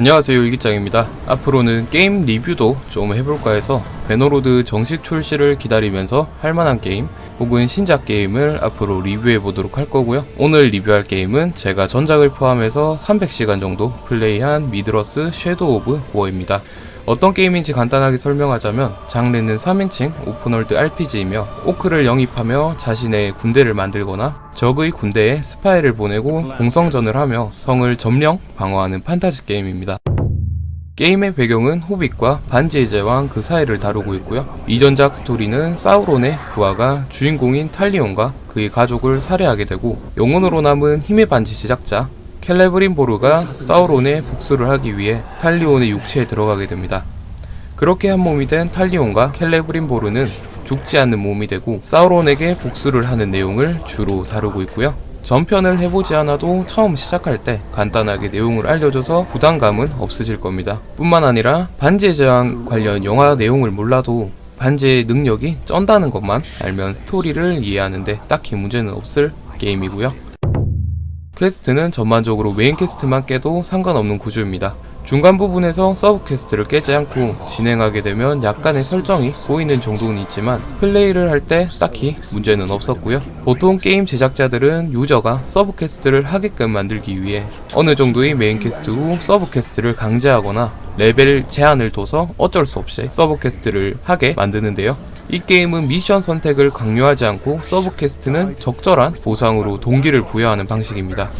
안녕하세요 일기장입니다. 앞으로는 게임 리뷰도 좀 해볼까 해서 배너로드 정식 출시를 기다리면서 할만한 게임 혹은 신작 게임을 앞으로 리뷰해 보도록 할 거고요. 오늘 리뷰할 게임은 제가 전작을 포함해서 300시간 정도 플레이한 미드러스 섀도우 오브 워입니다. 어떤 게임인지 간단하게 설명하자면 장르는 3인칭 오픈월드 RPG이며 오크를 영입하며 자신의 군대를 만들거나 적의 군대에 스파이를 보내고 공성전을 하며 성을 점령, 방어하는 판타지 게임입니다. 게임의 배경은 호빗과 반지의 제왕 그 사이를 다루고 있고요. 이전작 스토리는 사우론의 부하가 주인공인 탈리온과 그의 가족을 살해하게 되고 영혼으로 남은 힘의 반지 제작자 켈레브린보르가 사우론의 복수를 하기 위해 탈리온의 육체에 들어가게 됩니다. 그렇게 한 몸이 된 탈리온과 켈레브린보르는 죽지 않는 몸이 되고 사우론에게 복수를 하는 내용을 주로 다루고 있고요. 전편을 해보지 않아도 처음 시작할 때 간단하게 내용을 알려줘서 부담감은 없으실 겁니다. 뿐만 아니라 반지의 제왕 관련 영화 내용을 몰라도 반지의 능력이 쩐다는 것만 알면 스토리를 이해하는데 딱히 문제는 없을 게임이고요. 퀘스트는 전반적으로 메인 퀘스트만 깨도 상관없는 구조입니다. 중간 부분에서 서브 퀘스트를 깨지 않고 진행하게 되면 약간의 설정이 보이는 정도는 있지만 플레이를 할 때 딱히 문제는 없었고요. 보통 게임 제작자들은 유저가 서브 퀘스트를 하게끔 만들기 위해 어느 정도의 메인 퀘스트 후 서브 퀘스트를 강제하거나 레벨 제한을 둬서 어쩔 수 없이 서브 퀘스트를 하게 만드는데요. 이 게임은 미션 선택을 강요하지 않고 서브 퀘스트는 적절한 보상으로 동기를 부여하는 방식입니다.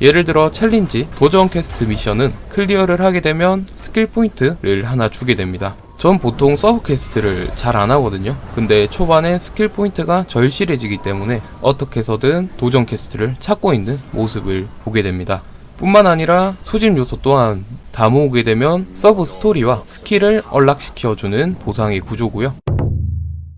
예를 들어 챌린지, 도전 퀘스트 미션은 클리어를 하게 되면 스킬 포인트를 하나 주게 됩니다. 전 보통 서브 퀘스트를 잘 안 하거든요. 근데 초반에 스킬 포인트가 절실해지기 때문에 어떻게 해서든 도전 퀘스트를 찾고 있는 모습을 보게 됩니다. 뿐만 아니라 수집 요소 또한 다 모으게 되면 서브 스토리와 스킬을 언락시켜주는 보상의 구조고요.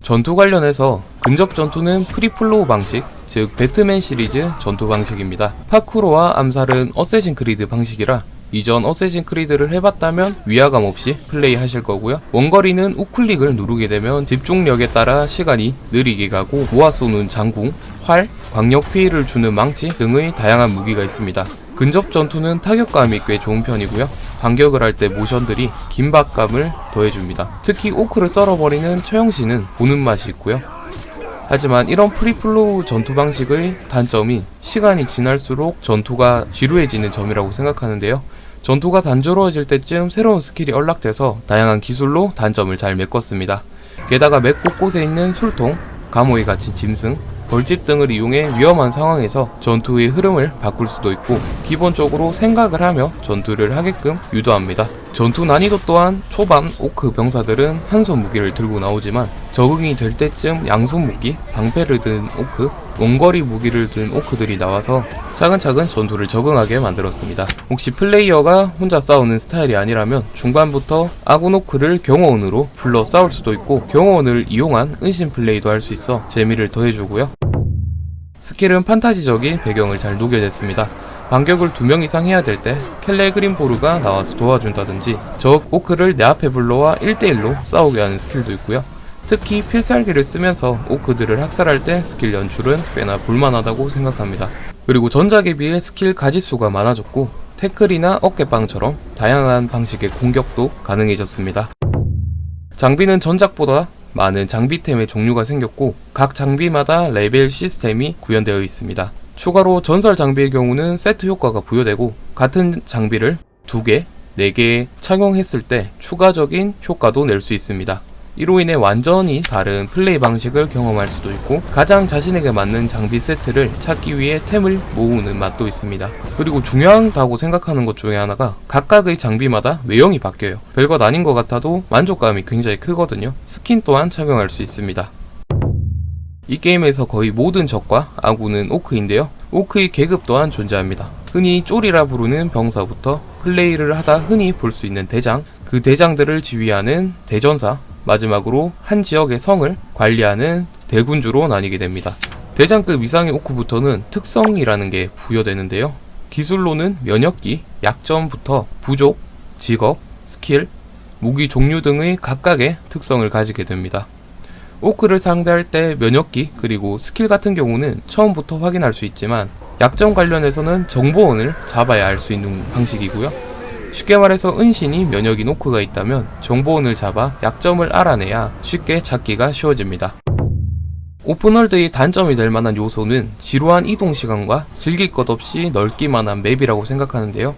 전투 관련해서 근접 전투는 프리플로우 방식, 즉 배트맨 시리즈 전투 방식입니다. 파쿠로와 암살은 어쌔신 크리드 방식이라 이전 어쌔신 크리드를 해봤다면 위화감 없이 플레이 하실 거고요. 원거리는 우클릭을 누르게 되면 집중력에 따라 시간이 느리게 가고 모아 쏘는 장궁, 활, 광역 피해를 주는 망치 등의 다양한 무기가 있습니다. 근접 전투는 타격감이 꽤 좋은 편이고요. 반격을 할 때 모션들이 긴박감을 더해줍니다. 특히 오크를 썰어버리는 처형신은 보는 맛이 있고요. 하지만 이런 프리플로우 전투 방식의 단점이 시간이 지날수록 전투가 지루해지는 점이라고 생각하는데요. 전투가 단조로워질 때쯤 새로운 스킬이 언락돼서 다양한 기술로 단점을 잘 메꿨습니다. 게다가 맵 곳곳에 있는 술통, 감호에 갇힌 짐승, 벌집 등을 이용해 위험한 상황에서 전투의 흐름을 바꿀 수도 있고 기본적으로 생각을 하며 전투를 하게끔 유도합니다. 전투 난이도 또한 초반 오크 병사들은 한 손 무기를 들고 나오지만 적응이 될 때쯤 양손 무기, 방패를 든 오크, 원거리 무기를 든 오크들이 나와서 차근차근 전투를 적응하게 만들었습니다. 혹시 플레이어가 혼자 싸우는 스타일이 아니라면 중반부터 아군 오크를 경호원으로 불러 싸울 수도 있고 경호원을 이용한 은신 플레이도 할 수 있어 재미를 더해주고요. 스킬은 판타지적인 배경을 잘 녹여냈습니다. 반격을 두 명 이상 해야 될 때 켈레 그린보르가 나와서 도와준다든지 적 오크를 내 앞에 불러와 1대1로 싸우게 하는 스킬도 있고요. 특히 필살기를 쓰면서 오크들을 학살할 때 스킬 연출은 꽤나 볼만하다고 생각합니다. 그리고 전작에 비해 스킬 가지수가 많아졌고 태클이나 어깨빵처럼 다양한 방식의 공격도 가능해졌습니다. 장비는 전작보다 많은 장비템의 종류가 생겼고 각 장비마다 레벨 시스템이 구현되어 있습니다. 추가로 전설 장비의 경우는 세트 효과가 부여되고 같은 장비를 2개, 4개 착용했을 때 추가적인 효과도 낼 수 있습니다. 이로 인해 완전히 다른 플레이 방식을 경험할 수도 있고 가장 자신에게 맞는 장비 세트를 찾기 위해 템을 모으는 맛도 있습니다. 그리고 중요하다고 생각하는 것 중에 하나가 각각의 장비마다 외형이 바뀌어요. 별것 아닌 것 같아도 만족감이 굉장히 크거든요. 스킨 또한 착용할 수 있습니다. 이 게임에서 거의 모든 적과 아군은 오크인데요. 오크의 계급 또한 존재합니다. 흔히 쫄이라 부르는 병사부터 플레이를 하다 흔히 볼 수 있는 대장, 그 대장들을 지휘하는 대전사, 마지막으로 한 지역의 성을 관리하는 대군주로 나뉘게 됩니다. 대장급 이상의 오크부터는 특성이라는 게 부여되는데요. 기술로는 면역기, 약점부터 부족, 직업, 스킬, 무기 종류 등의 각각의 특성을 가지게 됩니다. 오크를 상대할 때 면역기 그리고 스킬 같은 경우는 처음부터 확인할 수 있지만 약점 관련해서는 정보원을 잡아야 알 수 있는 방식이고요. 쉽게 말해서 은신이 면역인 오크가 있다면 정보원을 잡아 약점을 알아내야 쉽게 찾기가 쉬워집니다. 오픈월드의 단점이 될 만한 요소는 지루한 이동 시간과 즐길 것 없이 넓기만한 맵이라고 생각하는데요.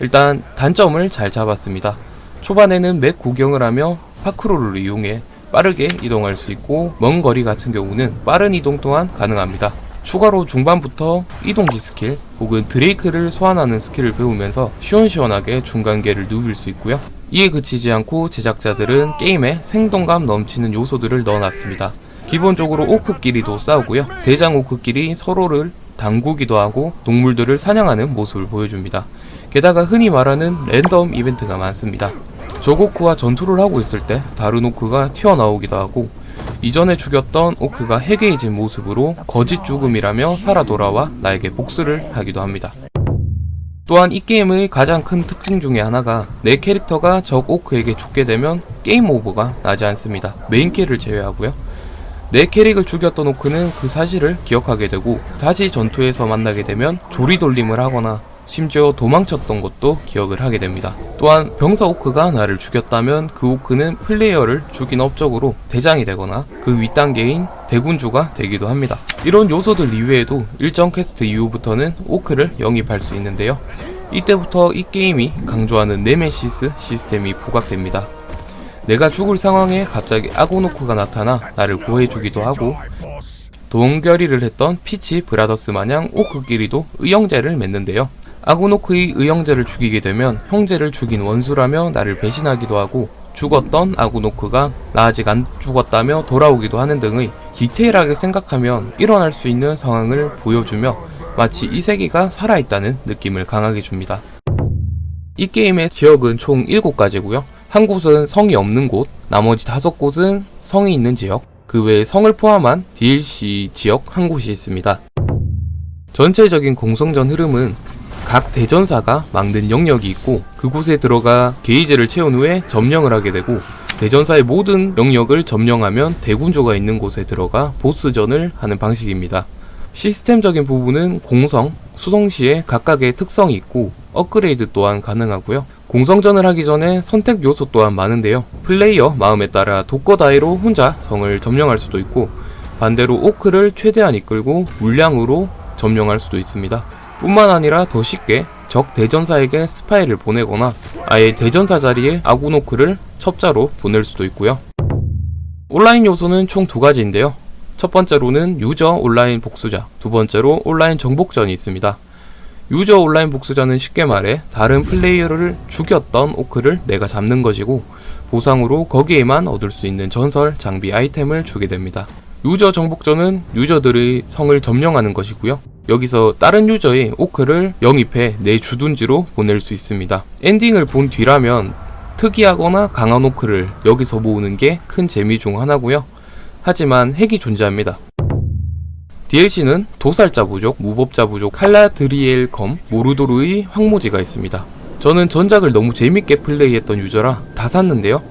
일단 단점을 잘 잡았습니다. 초반에는 맵 구경을 하며 파크로를 이용해 빠르게 이동할 수 있고 먼 거리 같은 경우는 빠른 이동 또한 가능합니다. 추가로 중반부터 이동기 스킬 혹은 드레이크를 소환하는 스킬을 배우면서 시원시원하게 중간계를 누빌 수 있고요. 이에 그치지 않고 제작자들은 게임에 생동감 넘치는 요소들을 넣어놨습니다. 기본적으로 오크끼리도 싸우고요. 대장 오크끼리 서로를 당구기도 하고 동물들을 사냥하는 모습을 보여줍니다. 게다가 흔히 말하는 랜덤 이벤트가 많습니다. 저고크와 전투를 하고 있을 때 다른 오크가 튀어나오기도 하고 이전에 죽였던 오크가 해괴해진 모습으로 거짓 죽음이라며 살아 돌아와 나에게 복수를 하기도 합니다. 또한 이 게임의 가장 큰 특징 중에 하나가 내 캐릭터가 적 오크에게 죽게 되면 게임 오버가 나지 않습니다. 메인 캐를 제외하고요. 내 캐릭을 죽였던 오크는 그 사실을 기억하게 되고 다시 전투에서 만나게 되면 조리돌림을 하거나 심지어 도망쳤던 것도 기억을 하게 됩니다. 또한 병사 오크가 나를 죽였다면 그 오크는 플레이어를 죽인 업적으로 대장이 되거나 그 윗단계인 대군주가 되기도 합니다. 이런 요소들 이외에도 일정 퀘스트 이후부터는 오크를 영입할 수 있는데요. 이때부터 이 게임이 강조하는 네메시스 시스템이 부각됩니다. 내가 죽을 상황에 갑자기 아고노크가 나타나 나를 구해주기도 하고 동결의를 했던 피치 브라더스 마냥 오크끼리도 의형제를 맺는데요. 아고노크의 의형제를 죽이게 되면 형제를 죽인 원수라며 나를 배신하기도 하고 죽었던 아고노크가 나 아직 안 죽었다며 돌아오기도 하는 등의 디테일하게 생각하면 일어날 수 있는 상황을 보여주며 마치 이 세계가 살아있다는 느낌을 강하게 줍니다. 이 게임의 지역은 총 7가지고요. 한 곳은 성이 없는 곳, 나머지 다섯 곳은 성이 있는 지역, 그 외에 성을 포함한 DLC 지역 한 곳이 있습니다. 전체적인 공성전 흐름은 각 대전사가 만든 영역이 있고 그곳에 들어가 게이지를 채운 후에 점령을 하게 되고 대전사의 모든 영역을 점령하면 대군주가 있는 곳에 들어가 보스전을 하는 방식입니다. 시스템적인 부분은 공성, 수성 시에 각각의 특성이 있고 업그레이드 또한 가능하고요. 공성전을 하기 전에 선택 요소 또한 많은데요. 플레이어 마음에 따라 독거다이로 혼자 성을 점령할 수도 있고 반대로 오크를 최대한 이끌고 물량으로 점령할 수도 있습니다. 뿐만 아니라 더 쉽게 적 대전사에게 스파이를 보내거나 아예 대전사 자리에 아구노크를 첩자로 보낼 수도 있고요. 온라인 요소는 총 두 가지인데요. 첫 번째로는 유저 온라인 복수자, 두 번째로 온라인 정복전이 있습니다. 유저 온라인 복수자는 쉽게 말해 다른 플레이어를 죽였던 오크를 내가 잡는 것이고 보상으로 거기에만 얻을 수 있는 전설, 장비, 아이템을 주게 됩니다. 유저 정복전은 유저들의 성을 점령하는 것이고요. 여기서 다른 유저의 오크를 영입해 내 주둔지로 보낼 수 있습니다. 엔딩을 본 뒤라면 특이하거나 강한 오크를 여기서 모으는 게 큰 재미 중 하나고요. 하지만 핵이 존재합니다. DLC는 도살자 부족, 무법자 부족, 칼라드리엘 검, 모르도르의 황무지가 있습니다. 저는 전작을 너무 재밌게 플레이했던 유저라 다 샀는데요.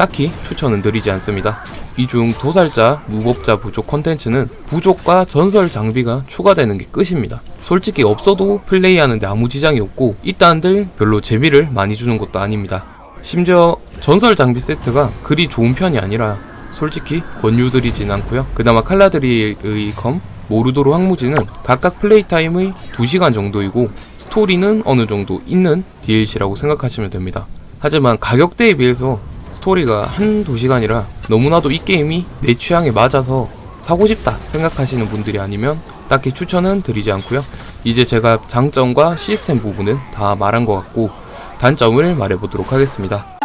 딱히 추천은 드리지 않습니다. 이 중 도살자, 무법자 부족 컨텐츠는 부족과 전설 장비가 추가되는 게 끝입니다. 솔직히 없어도 플레이하는데 아무 지장이 없고 있다한들 별로 재미를 많이 주는 것도 아닙니다. 심지어 전설 장비 세트가 그리 좋은 편이 아니라 솔직히 권유드리진 않고요. 그나마 칼라드리의 검, 모르도로 황무지는 각각 플레이 타임의 2시간 정도이고 스토리는 어느 정도 있는 DLC라고 생각하시면 됩니다. 하지만 가격대에 비해서 스토리가 한 2시간이라 너무나도 이 게임이 내 취향에 맞아서 사고 싶다 생각하시는 분들이 아니면 딱히 추천은 드리지 않고요. 이제 제가 장점과 시스템 부분은 다 말한 것 같고 단점을 말해보도록 하겠습니다.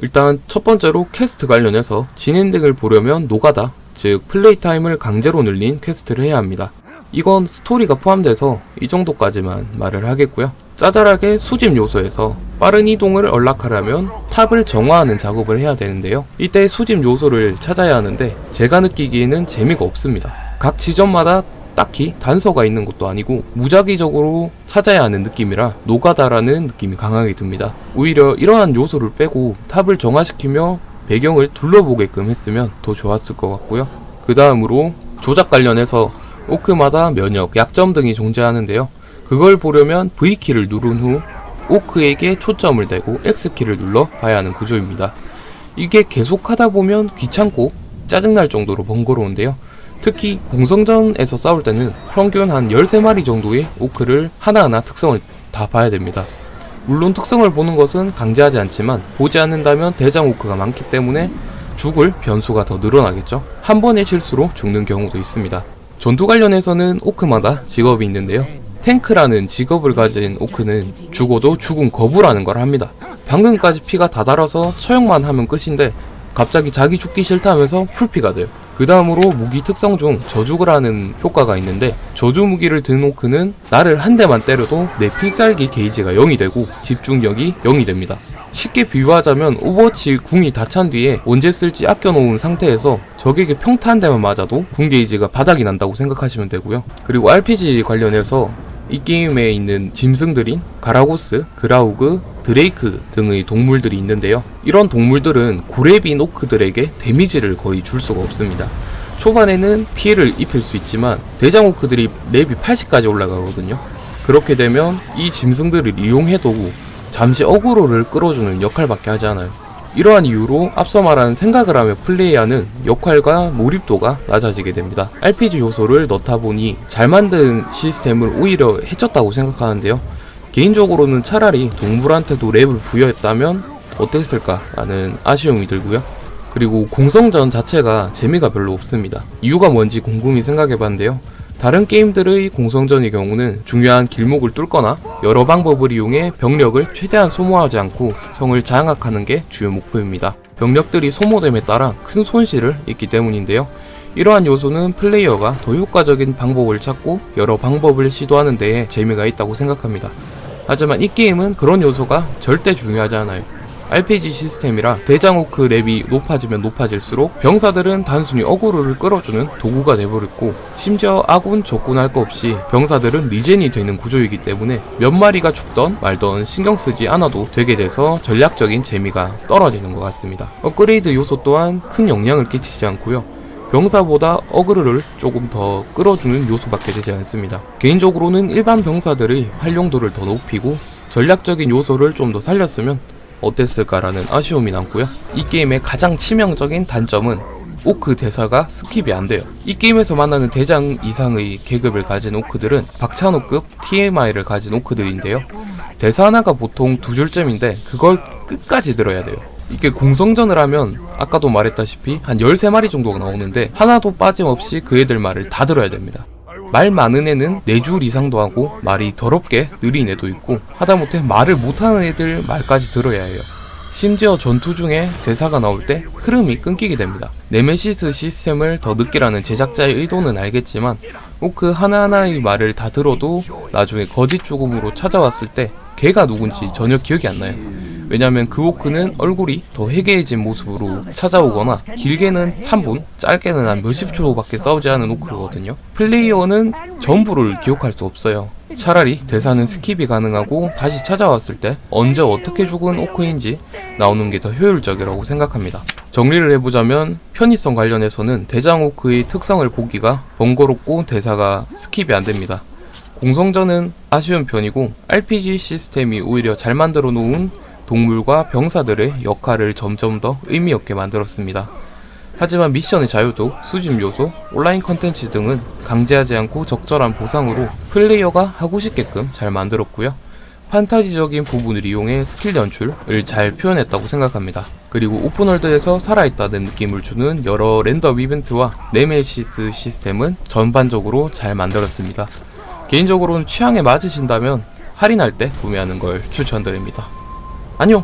일단 첫 번째로 퀘스트 관련해서 진엔딩을 보려면 노가다, 즉 플레이 타임을 강제로 늘린 퀘스트를 해야 합니다. 이건 스토리가 포함돼서 이 정도까지만 말을 하겠고요. 짜잘하게 수집 요소에서 빠른 이동을 언락하려면 탑을 정화하는 작업을 해야 되는데요. 이때 수집 요소를 찾아야 하는데 제가 느끼기에는 재미가 없습니다. 각 지점마다 딱히 단서가 있는 것도 아니고 무작위적으로 찾아야 하는 느낌이라 노가다라는 느낌이 강하게 듭니다. 오히려 이러한 요소를 빼고 탑을 정화시키며 배경을 둘러보게끔 했으면 더 좋았을 것 같고요. 그 다음으로 조작 관련해서 오크마다 면역, 약점 등이 존재하는데요. 그걸 보려면 V키를 누른 후 오크에게 초점을 대고 X키를 눌러 봐야 하는 구조입니다. 이게 계속 하다 보면 귀찮고 짜증날 정도로 번거로운데요. 특히 공성전에서 싸울 때는 평균 한 13마리 정도의 오크를 하나하나 특성을 다 봐야 됩니다. 물론 특성을 보는 것은 강제하지 않지만 보지 않는다면 대장 오크가 많기 때문에 죽을 변수가 더 늘어나겠죠. 한 번의 실수로 죽는 경우도 있습니다. 전투 관련해서는 오크마다 직업이 있는데요. 탱크라는 직업을 가진 오크는 죽어도 죽은 거부라는 걸 합니다. 방금까지 피가 다 달아서 처형만 하면 끝인데 갑자기 자기 죽기 싫다 하면서 풀피가 돼요. 그 다음으로 무기 특성 중 하는 효과가 있는데 저주 무기를 든 오크는 나를 한 대만 때려도 내 필살기 게이지가 0이 되고 집중력이 0이 됩니다. 쉽게 비유하자면 오버워치 궁이 다 찬 뒤에 언제 쓸지 아껴놓은 상태에서 적에게 평타 한 대만 맞아도 궁 게이지가 바닥이 난다고 생각하시면 되고요. 그리고 RPG 관련해서 이 게임에 있는 짐승들인 가라고스, 그라우그, 드레이크 등의 동물들이 있는데요. 이런 동물들은 고래빈 오크들에게 데미지를 거의 줄 수가 없습니다. 초반에는 피해를 입힐 수 있지만 대장 오크들이 랩이 80까지 올라가거든요. 그렇게 되면 이 짐승들을 이용해도 잠시 어그로를 끌어주는 역할밖에 하지 않아요. 이러한 이유로 앞서 말한 생각을 하며 플레이하는 역할과 몰입도가 낮아지게 됩니다. RPG 요소를 넣다 보니 잘 만든 시스템을 오히려 해쳤다고 생각하는데요. 개인적으로는 차라리 동물한테도 랩을 부여했다면 어땠을까라는 아쉬움이 들고요. 그리고 공성전 자체가 재미가 별로 없습니다. 이유가 뭔지 곰곰이 생각해봤는데요. 다른 게임들의 공성전의 경우는 중요한 길목을 뚫거나 여러 방법을 이용해 병력을 최대한 소모하지 않고 성을 장악하는 게 주요 목표입니다. 병력들이 소모됨에 따라 큰 손실을 입기 때문인데요. 이러한 요소는 플레이어가 더 효과적인 방법을 찾고 여러 방법을 시도하는 데에 재미가 있다고 생각합니다. 하지만 이 게임은 그런 요소가 절대 중요하지 않아요. RPG 시스템이라 대장 호크 랩이 높아지면 높아질수록 병사들은 단순히 어그로를 끌어주는 도구가 돼버렸고 심지어 아군 적군 할 거 없이 병사들은 리젠이 되는 구조이기 때문에 몇 마리가 죽던 말던 신경 쓰지 않아도 되게 돼서 전략적인 재미가 떨어지는 것 같습니다. 업그레이드 요소 또한 큰 영향을 끼치지 않고요. 병사보다 어그르를 조금 더 끌어주는 요소밖에 되지 않습니다. 개인적으로는 일반 병사들의 활용도를 더 높이고 전략적인 요소를 좀 더 살렸으면 어땠을까라는 아쉬움이 남고요. 이 게임의 가장 치명적인 단점은 오크 대사가 스킵이 안 돼요. 이 게임에서 만나는 대장 이상의 계급을 가진 오크들은 박찬호급 TMI를 가진 오크들인데요. 대사 하나가 보통 두 줄쯤인데 그걸 끝까지 들어야 돼요. 이게 공성전을 하면 아까도 말했다시피 한 13마리 정도가 나오는데 하나도 빠짐없이 그 애들 말을 다 들어야 됩니다. 말 많은 애는 4줄 이상도 하고 말이 더럽게 느린 애도 있고 하다못해 말을 못하는 애들 말까지 들어야 해요. 심지어 전투 중에 대사가 나올 때 흐름이 끊기게 됩니다. 네메시스 시스템을 더 늦게라는 제작자의 의도는 알겠지만 오크 하나하나의 말을 다 들어도 나중에 거짓 죽음으로 찾아왔을 때 걔가 누군지 전혀 기억이 안 나요. 왜냐면 그 오크는 얼굴이 더 해괴해진 모습으로 찾아오거나 길게는 3분, 짧게는 한 몇십 초밖에 싸우지 않은 오크거든요. 플레이어는 전부를 기억할 수 없어요. 차라리 대사는 스킵이 가능하고 다시 찾아왔을 때 언제 어떻게 죽은 오크인지 나오는 게 더 효율적이라고 생각합니다. 정리를 해보자면 편의성 관련해서는 대장 오크의 특성을 보기가 번거롭고 대사가 스킵이 안 됩니다. 공성전은 아쉬운 편이고 RPG 시스템이 오히려 잘 만들어 놓은 동물과 병사들의 역할을 점점 더 의미 있게 만들었습니다. 하지만 미션의 자유도, 수집 요소, 온라인 컨텐츠 등은 강제하지 않고 적절한 보상으로 플레이어가 하고 싶게끔 잘 만들었고요. 판타지적인 부분을 이용해 스킬 연출을 잘 표현했다고 생각합니다. 그리고 오픈월드에서 살아있다는 느낌을 주는 여러 랜덤 이벤트와 네메시스 시스템은 전반적으로 잘 만들었습니다. 개인적으로는 취향에 맞으신다면 할인할 때 구매하는 걸 추천드립니다. 안녕!